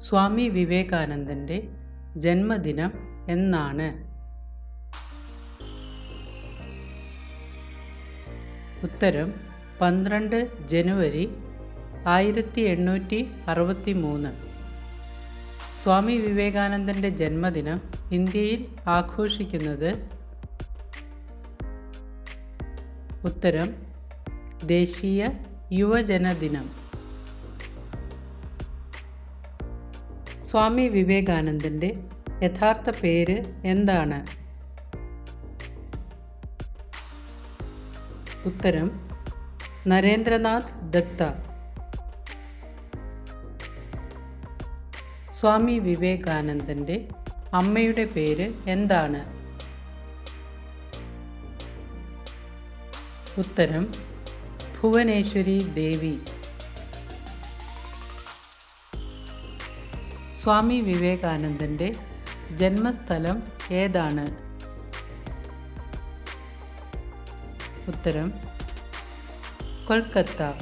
സ്വാമി വിവേകാനന്ദന്റെ ജന്മദിനം എന്നാണ്. ഉത്തരം പന്ത്രണ്ട് ജനുവരി ആയിരത്തി എണ്ണൂറ്റി അറുപത്തി മൂന്ന് സ്വാമി വിവേകാനന്ദന്റെ ജന്മദിനം ഇന്ത്യയിൽ ആഘോഷിക്കുന്നത് ഉത്തരം ദേശീയ യുവജന സ്വാമി വിവേകാനന്ദന്റെ യഥാർത്ഥ പേര് എന്താണ്? ഉത്തരം നരേന്ദ്രനാഥ് ദത്ത. സ്വാമി വിവേകാനന്ദന്റെ അമ്മയുടെ പേര് എന്താണ്? ഉത്തരം ഭുവനേശ്വരി ദേവി. സ്വാമി വിവേകാനന്ദന്റെ ജന്മസ്ഥലം ഏതാണ്? ഉത്തരം കൊൽക്കത്ത.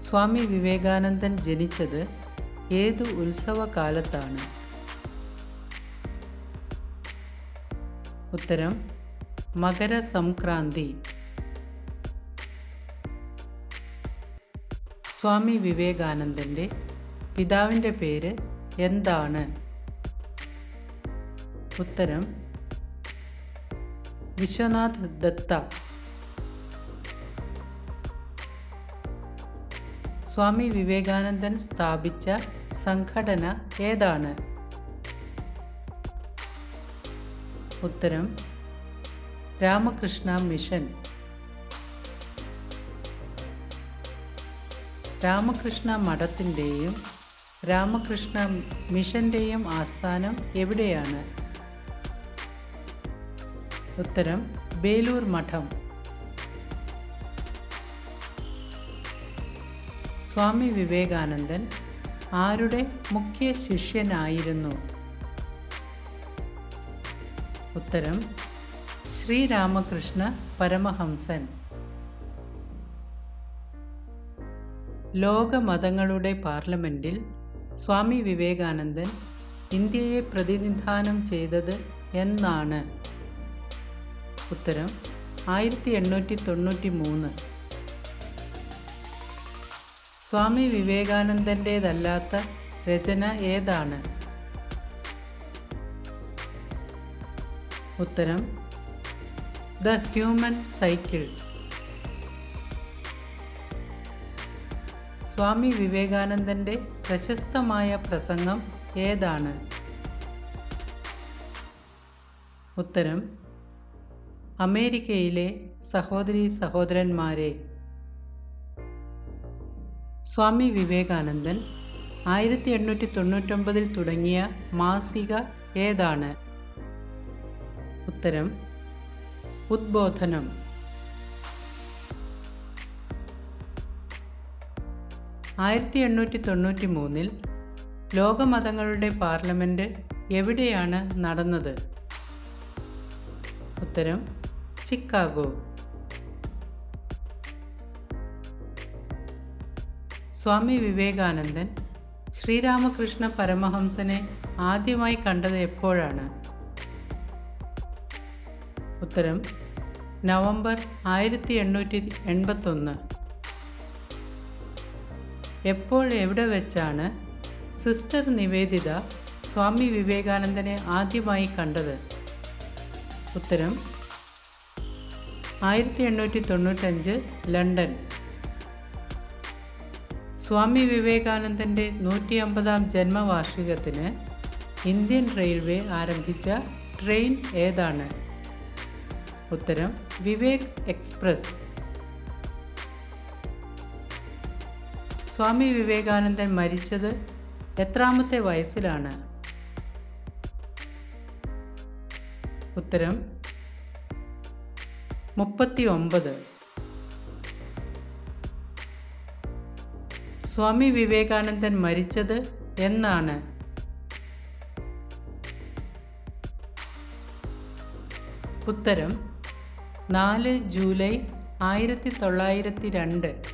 സ്വാമി വിവേകാനന്ദൻ ജനിച്ചത് ഏത് ഉത്സവകാലത്താണ്? ഉത്തരം മകരസംക്രാന്തി. സ്വാമി വിവേകാനന്ദന്റെ പിതാവിന്റെ പേര് എന്താണ്? ഉത്തരം വിശ്വനാഥ് ദത്ത. സ്വാമി വിവേകാനന്ദൻ സ്ഥാപിച്ച സംഘടന ഏതാണ്? ഉത്തരം രാമകൃഷ്ണ മിഷൻ. രാമകൃഷ്ണ മഠത്തിന്റെയും രാമകൃഷ്ണ മിഷന്റെയും ആസ്ഥാനം എവിടെയാണ്? ഉത്തരം ബേലൂർ മഠം. സ്വാമി വിവേകാനന്ദൻ ആരുടെ മുഖ്യ ശിഷ്യനായിരുന്നു? ഉത്തരം ശ്രീരാമകൃഷ്ണ പരമഹംസൻ. ലോകമതങ്ങളുടെ പാർലമെന്റിൽ സ്വാമി വിവേകാനന്ദൻ ഇന്ത്യയെ പ്രതിനിധാനം ചെയ്തത് എന്നാണ്. ഉത്തരം ആയിരത്തി എണ്ണൂറ്റി തൊണ്ണൂറ്റി മൂന്ന് സ്വാമി വിവേകാനന്ദന്റേതല്ലാത്ത രചന ഏതാണ്? ഉത്തരം ദ ഹ്യൂമൻ സൈക്കിൾ. സ്വാമി വിവേകാനന്ദന്റെ പ്രശസ്തമായ പ്രസംഗം ഏതാണ്? ഉത്തരം അമേരിക്കയിലെ സഹോദരി സഹോദരന്മാരെ. സ്വാമി വിവേകാനന്ദൻ ആയിരത്തി എണ്ണൂറ്റി തൊണ്ണൂറ്റൊമ്പതിൽ തുടങ്ങിയ മാസിക ഏതാണ്? ഉത്തരം ഉദ്ബോധനം. ആയിരത്തി എണ്ണൂറ്റി തൊണ്ണൂറ്റി മൂന്നിൽ ലോകമതങ്ങളുടെ പാർലമെന്റ് എവിടെയാണ് നടന്നത്? ഉത്തരം ചിക്കാഗോ. സ്വാമി വിവേകാനന്ദൻ ശ്രീരാമകൃഷ്ണ പരമഹംസനെ ആദ്യമായി കണ്ടത് എപ്പോഴാണ്? ഉത്തരം നവംബർ ആയിരത്തി എണ്ണൂറ്റി എൺപത്തൊന്ന് എപ്പോൾ എവിടെ വെച്ചാണ് സിസ്റ്റർ നിവേദിത സ്വാമി വിവേകാനന്ദനെ ആദ്യമായി കണ്ടത്? ഉത്തരം ആയിരത്തി എണ്ണൂറ്റി തൊണ്ണൂറ്റഞ്ച് ലണ്ടൻ. സ്വാമി വിവേകാനന്ദന്റെ നൂറ്റി അമ്പതാം ജന്മവാർഷികത്തിന് ഇന്ത്യൻ റെയിൽവേ ആരംഭിച്ച ട്രെയിൻ ഏതാണ്? ഉത്തരം വിവേക് എക്സ്പ്രസ്. സ്വാമി വിവേകാനന്ദൻ മരിച്ചത് എത്രാമത്തെ വയസ്സിലാണ്? ഉത്തരം മുപ്പത്തി ഒമ്പത് സ്വാമി വിവേകാനന്ദൻ മരിച്ചത് എന്നാണ്. ഉത്തരം നാല് ജൂലൈ ആയിരത്തി തൊള്ളായിരത്തി രണ്ട്